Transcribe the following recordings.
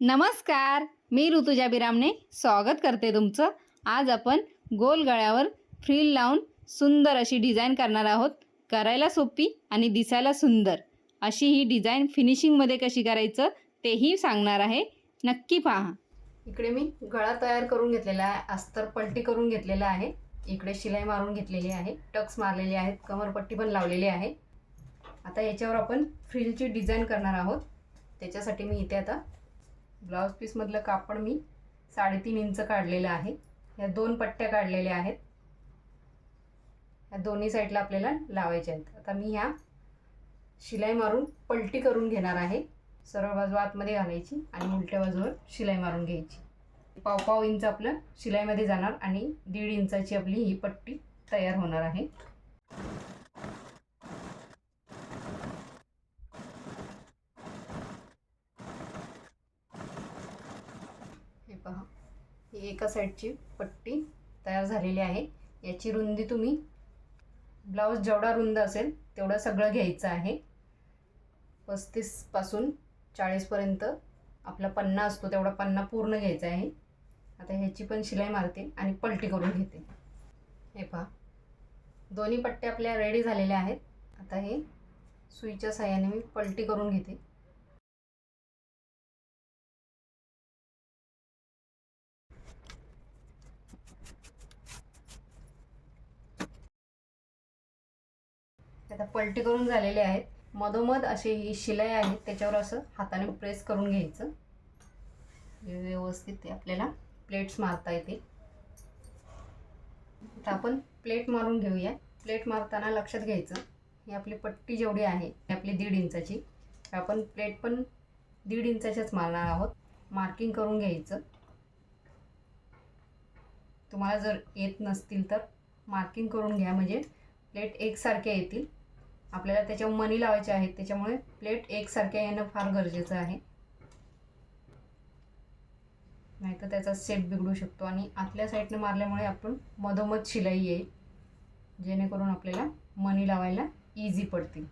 नमस्कार मी ऋतुजा बिरामने स्वागत करते तुमचं. आज आपण गोल गळ्यावर फ्रील लावून सुंदर अशी डिझाईन करणार आहोत. करायला सोपी आणि दिसायला सुंदर. अशी ही डिझाईन फिनिशिंगमध्ये कशी करायचं तेही सांगणार आहे. नक्की पहा. इकडे मी गळा तयार करून घेतलेला आहे. अस्तर पलटी करून घेतलेला आहे. इकडे शिलाई मारून घेतलेली आहे. टक्स मारलेले आहेत. कमरपट्टी पण लावलेली आहे. आता याच्यावर आपण फ्रिलची डिझाईन करणार आहोत. त्याच्यासाठी मी इथे आता ब्लाऊज पीसमधलं कापड मी साडेतीन इंच काढलेलं आहे. या दोन पट्ट्या काढलेल्या आहेत. ह्या दोन्ही साईडला आपल्याला लावायच्या आहेत. आता मी ह्या शिलाई मारून पलटी करून घेणार आहे. सरळ बाजू आतमध्ये घालायची आणि उलट्या बाजूवर शिलाई मारून घ्यायची. पाव पाव इंच आपलं शिलाईमध्ये जाणार आणि दीड इंचाची आपली ही पट्टी तयार होणार आहे. पहा. ही एका साईडची पट्टी तयार झालेली आहे. याची रुंदी तुम्ही ब्लाऊज जेवढा रुंद असेल तेवढं सगळं घ्यायचं आहे. पस्तीसपासून चाळीसपर्यंत आपला पन्ना असतो तेवढा पन्ना पूर्ण घ्यायचा आहे. आता ह्याची पण शिलाई मारते आणि पलटी करून घेते. हे पहा. दोन्ही पट्ट्या आपल्या रेडी झालेल्या आहेत. आता हे सुईच्या साह्याने मी पलटी करून घेते. आता पलटी करून झालेले आहेत. मधोमध असे ही शिलाई आहे त्याच्यावर असं हाताने प्रेस करून घ्यायचं. व्यवस्थित ते आपल्याला. प्लेट्स मारता येते आता आपण प्लेट मारून घेऊया. प्लेट मारताना लक्षात घ्यायचं. ही आपली पट्टी जेवढी आहे ही आपली दीड इंचाची. आपण प्लेट पण दीड इंचाच्याच मारणार आहोत. मार्किंग करून घ्यायचं. तुम्हाला जर येत नसतील तर मार्किंग करून घ्या. म्हणजे प्लेट एकसारख्या येतील. आपल्याला त्याच्यावर मनी लावायचे आहेत. त्याच्यामुळे प्लेट एकसारख्या येणं फार गरजेचं आहे. नाहीतर त्याचा सेट बिघडू शकतो. आणि आतल्या साईडने मारल्यामुळे आपण मधोमध शिलाई येईल. जेणेकरून आपल्याला मनी लावायला इझी पडतील.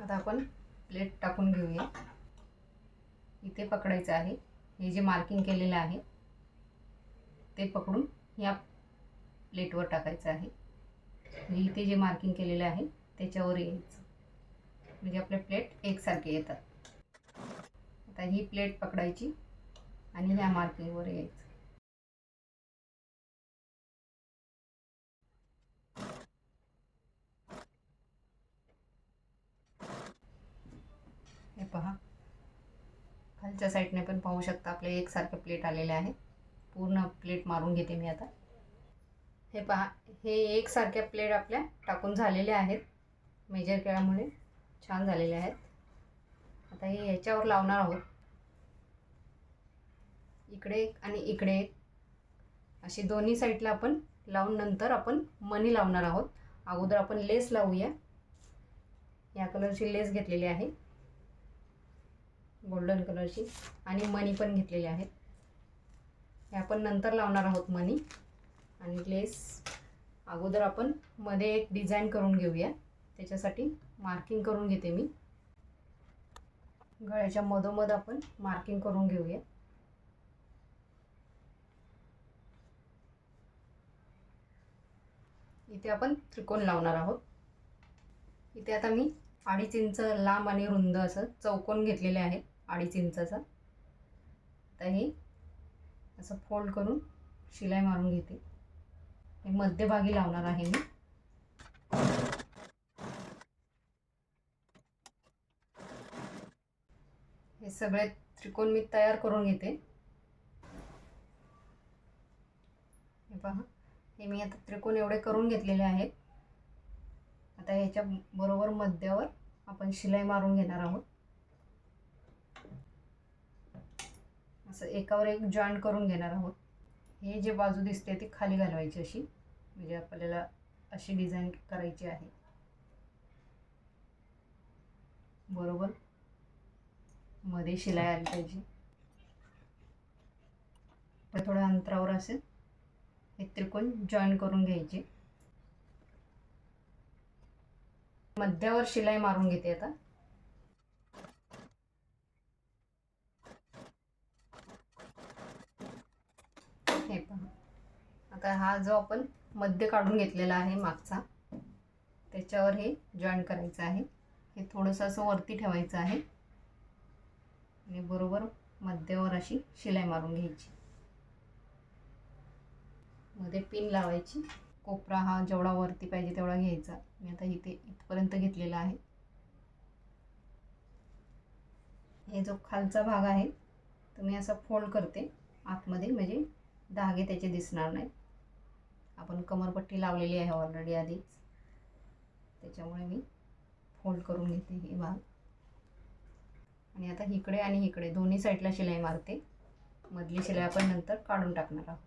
आता आपण प्लेट टाकून घेऊया. इथे पकडायचं आहे. हे जे मार्किंग केलेलं आहे ते पकडून या प्लेटवर टाकायचं आहे. म्हणजे इथे जे मार्किंग केलेलं आहे त्याच्यावर यायचं. म्हणजे आपले प्लेट एकसारखे येतात. आता ही प्लेट पकडायची आणि ह्या मार्किंगवर यायचं. हे पहा. खालच्या साईडने पण पाहू शकता आपले एकसारखे प्लेट आलेले आहेत पूर्ण प्लेट मारून घेते मी आता. हे पहा हे एकसारख्या प्लेट आपल्या टाकून झालेल्या आहेत. मेजर केल्यामुळे छान झालेले आहेत. आता हे ह्याच्यावर लावणार आहोत. इकडे एक आणि इकडे एक. अशी दोन्ही साईडला आपण लावून नंतर आपण मनी लावणार आहोत. अगोदर आपण लेस लावूया. या कलरची लेस घेतलेली आहे. गोल्डन कलरची आणि मनी पण घेतलेली आहेत हे आपण नंतर लावणार आहोत मनी आणि लेस अगोदर आपण मध्ये एक डिझाईन करून घेऊया. त्याच्यासाठी मार्किंग करून घेते मी. गळ्याच्या मधोमध आपण मार्किंग करून घेऊया. इथे आपण त्रिकोण लावणार आहोत. इथे आता मी अडीच इंच लांब आणि रुंद असं चौकोन घेतलेले आहे अडीच इंचाचा. आता हे असं फोल्ड करून शिलाई मारून घेते. हे मध्यभागी लावणार आहे मी. हे सगळे त्रिकोण मी तयार करून घेते. हे पहा हे मी आता त्रिकोण एवढे करून घेतलेले आहेत. आता ह्याच्या बरोबर मध्यावर आपण शिलाई मारून घेणार आहोत. असं एकावर एक जॉईंट करून घेणार आहोत. हे जे बाजू दिसते ती खाली घालवायची अशी. म्हणजे आपल्याला अशी डिझाईन करायची आहे. बरोबर? मध्ये शिलाई आली पाहिजे. तर थोड्या अंतरावर असेल. हे त्रिकोण जॉईन करून घ्यायचे. मध्यावर शिलाई मारून घेते आता. आता हा जो आपण मध्य काढून घेतलेला आहे मागचा त्याच्यावर हे जॉईन करायचं आहे. हे थोडंसं असं वरती ठेवायचं आहे. आणि बरोबर मध्यावर अशी शिलाई मारून घ्यायची. मध्ये पिन लावायची. कोपरा हा जेवढा वरती पाहिजे तेवढा घ्यायचा. मी आता इथे इथपर्यंत घेतलेला आहे. हे जो खालचा भाग आहे तो मी असा फोल्ड करते. आतमध्ये म्हणजे धागे त्याचे दिसणार नाही आपण कमरपट्टी लावलेली आहे ऑलरेडी आधीच. त्याच्यामुळे मी फोल्ड करून घेते ही भाग. आणि आता इकडे आणि इकडे दोन्ही साईडला शिलाई मारते. मधली शिलाई आपण नंतर काढून टाकणार आहोत.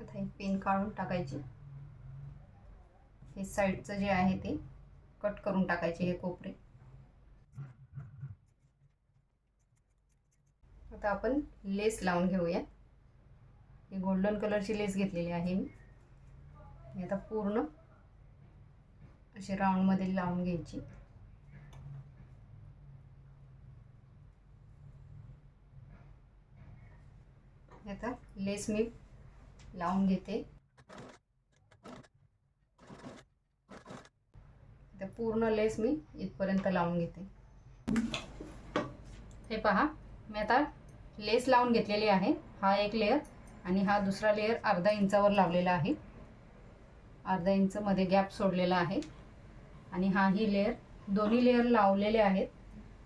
आता ही पेन काढून टाकायची. हे साईडचं जे आहे ते कट करून टाकायचे हे कोपरे. आता आपण लेस लावून घेऊया. ही गोल्डन कलरची लेस घेतलेली आहे मी. आता पूर्ण अशी राऊंडमध्ये लावून घ्यायची. आता लेस मी लावून घेते. ते पूर्ण लेस मी इथपर्यंत लावून घेते. हे पहा मी आता लेस लावून घेतलेली आहे. हा एक लेअर आणि हा दुसरा लेअर अर्धा इंचावर लावलेला आहे. अर्धा इंचमध्ये गॅप सोडलेला आहे. आणि हा ही लेअर दोन्ही लेअर लावलेले आहेत.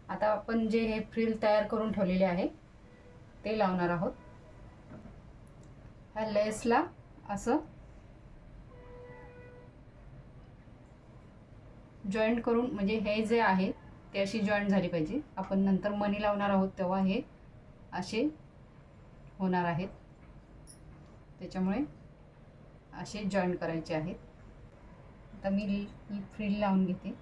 आता आपण जे हे फ्रिल तयार करून ठेवलेले आहे ते लावणार आहोत. ह्या लेसला असं जॉईंट करून म्हणजे हे जे आहे ते अशी जॉईंट झाली पाहिजे. आपण नंतर मनी लावणार आहोत तेव्हा हे असे होणार आहेत. त्याच्यामुळे असे जॉईंट करायचे आहेत. आता मी ही फ्रिल लावून घेते.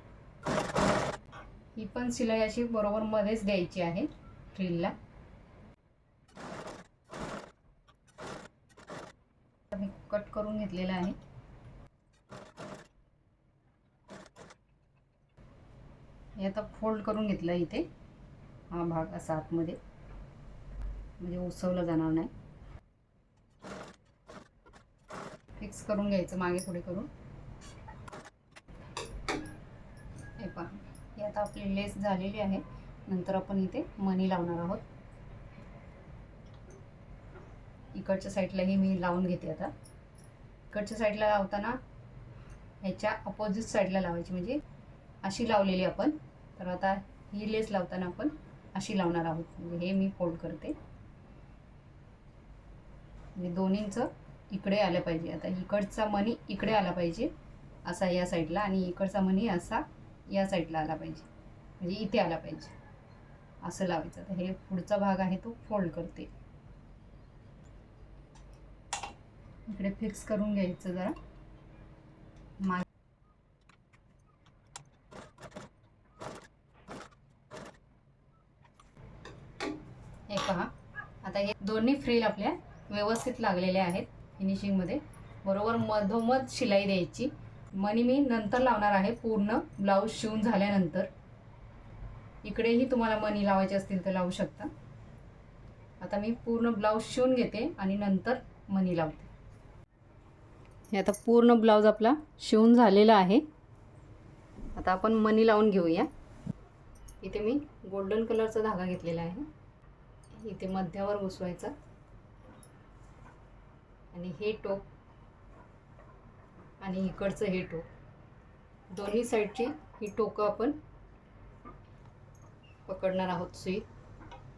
ही पण शिलाई अशी बरोबर मध्येच द्यायची आहे फ्रिलला मी कट करून घेतलेला आहे. हे आता फोल्ड करून घेतलं इथे. हा भाग असा आतमध्ये. म्हणजे उसवलं जाणार नाही. फिक्स करून घ्यायचं मागे पुढे करून. हे पहा. ही आता आपली लेस झालेली आहे. नंतर आपण इथे मनी लावणार आहोत. इकडच्या साईडलाही मी लावून घेते आता. इकडच्या साईडला लावताना ह्याच्या अपोजिट साईडला लावायची. म्हणजे अशी लावलेली आपण. तर आता ही लेस लावताना आपण अशी लावणार आहोत. म्हणजे हे मी फोल्ड करते. म्हणजे दोन्हींचं इकडे आलं पाहिजे. आता इकडचा मनी इकडे आला पाहिजे असा या साईडला आणि इकडचा मनी असा या साईडला आला पाहिजे. म्हणजे इथे आला पाहिजे. असं लावायचं. तर हे पुढचा भाग आहे तो फोल्ड करते. इकडे फिक्स करून घ्यायचं जरा मा हे पहा आता हे दोन्ही फ्रील आपल्या व्यवस्थित लागलेल्या आहेत फिनिशिंगमध्ये बरोबर मधोमध शिलाई द्यायची. मनी मी नंतर लावणार आहे पूर्ण ब्लाऊज शिवून झाल्यानंतर. इकडेही तुम्हाला मनी लावायचे असतील तर लावू शकता. आता मी पूर्ण ब्लाऊज शिवून घेते आणि नंतर मनी लावते. हे आता पूर्ण ब्लाऊज आपला शिवून झालेला आहे. आता आपण मनी लावून घेऊया. इथे मी गोल्डन कलरचा धागा घेतलेला आहे. इथे मध्यावर घुसवायचा आणि हे टोक आणि इकडचं हे टोक. दोन्ही साईडची ही टोकं आपण पकडणार आहोत सुई.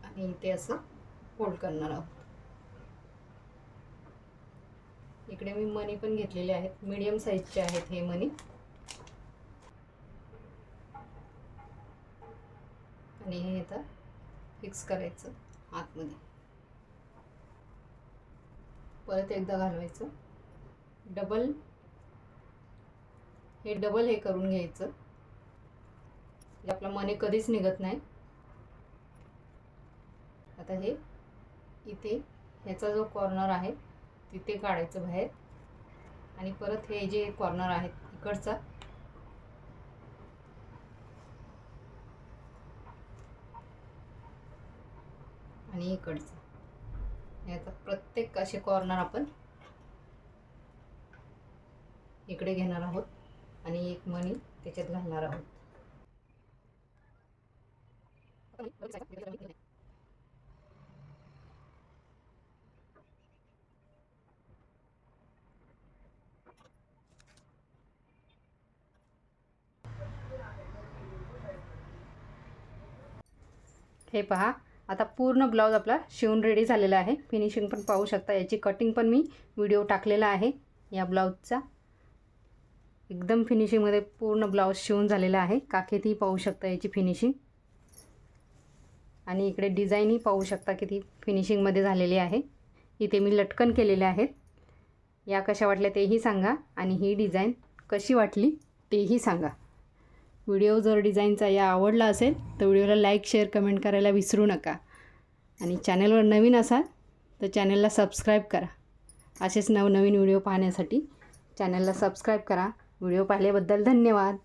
आणि इथे असं फोल्ड करणार आहोत. इकडे मी मनी पण घेतलेले आहेत. मीडियम साईजचे आहेत हे मनी. आणि हे आता फिक्स करायचं आतमध्ये. परत एकदा घालवायचं. डबल हे डबल हे करून घ्यायचं. म्हणजे आपला मनी कधीच निघत नाही. आता हे इथे ह्याचा जो कॉर्नर आहे तिथे काढायचं बाहेर. आणि परत हे जे कॉर्नर आहेत इकडचा. आणि इकडचा. याचा प्रत्येक असे कॉर्नर आपण इकडे घेणार आहोत आणि एक मणी त्याच्यात घालणार आहोत. हे पहा आता पूर्ण ब्लाऊज आपला शिवून रेडी झालेला आहे. फिनिशिंग पण पाहू शकता. याची कटिंग पण मी व्हिडिओ टाकलेला आहे या ब्लाऊजचा. एकदम फिनिशिंगमध्ये पूर्ण ब्लाऊज शिवून झालेला आहे. काखेतही पाहू शकता याची फिनिशिंग आणि इकडे डिझाईनही पाहू शकता किती फिनिशिंगमध्ये झालेली आहे. इथे मी लटकन केलेले आहेत. या कशा वाटल्या तेही सांगा. आणि ही डिझाईन कशी वाटली तेही सांगा. व्हिडिओ जर डिझाईनचा या आवडला असेल तर व्हिडिओला लाईक शेअर कमेंट करायला विसरू नका. आणि चॅनलवर नवीन असाल तर चॅनलला सबस्क्राईब करा. असेच नवनवीन व्हिडिओ पाहण्यासाठी चॅनलला सबस्क्राईब करा. व्हिडिओ पाहिल्याबद्दल धन्यवाद.